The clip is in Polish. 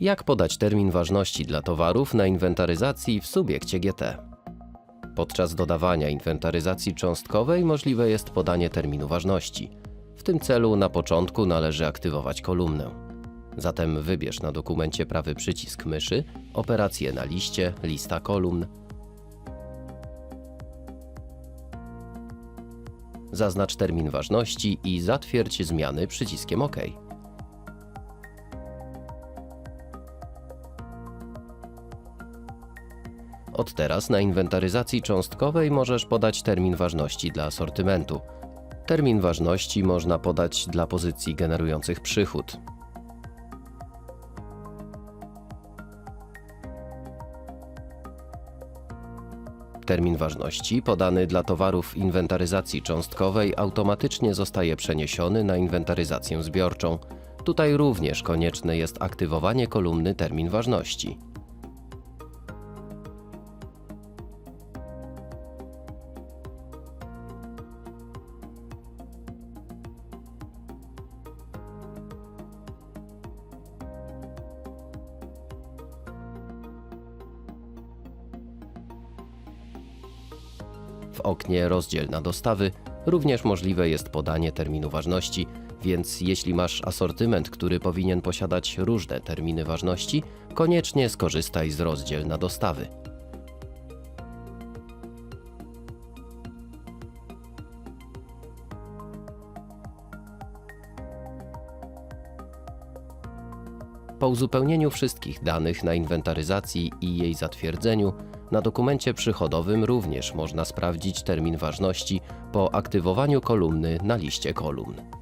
Jak podać termin ważności dla towarów na inwentaryzacji w subiekcie GT? Podczas dodawania inwentaryzacji cząstkowej możliwe jest podanie terminu ważności. W tym celu na początku należy aktywować kolumnę. Zatem wybierz na dokumencie prawy przycisk myszy, operację na liście, lista kolumn. Zaznacz termin ważności i zatwierdź zmiany przyciskiem OK. Od teraz na inwentaryzacji cząstkowej możesz podać termin ważności dla asortymentu. Termin ważności można podać dla pozycji generujących przychód. Termin ważności podany dla towarów inwentaryzacji cząstkowej automatycznie zostaje przeniesiony na inwentaryzację zbiorczą. Tutaj również konieczne jest aktywowanie kolumny termin ważności. W oknie Rozdziel na dostawy również możliwe jest podanie terminu ważności, więc jeśli masz asortyment, który powinien posiadać różne terminy ważności, koniecznie skorzystaj z Rozdziel na dostawy. Po uzupełnieniu wszystkich danych na inwentaryzacji i jej zatwierdzeniu, na dokumencie przychodowym również można sprawdzić termin ważności po aktywowaniu kolumny na liście kolumn.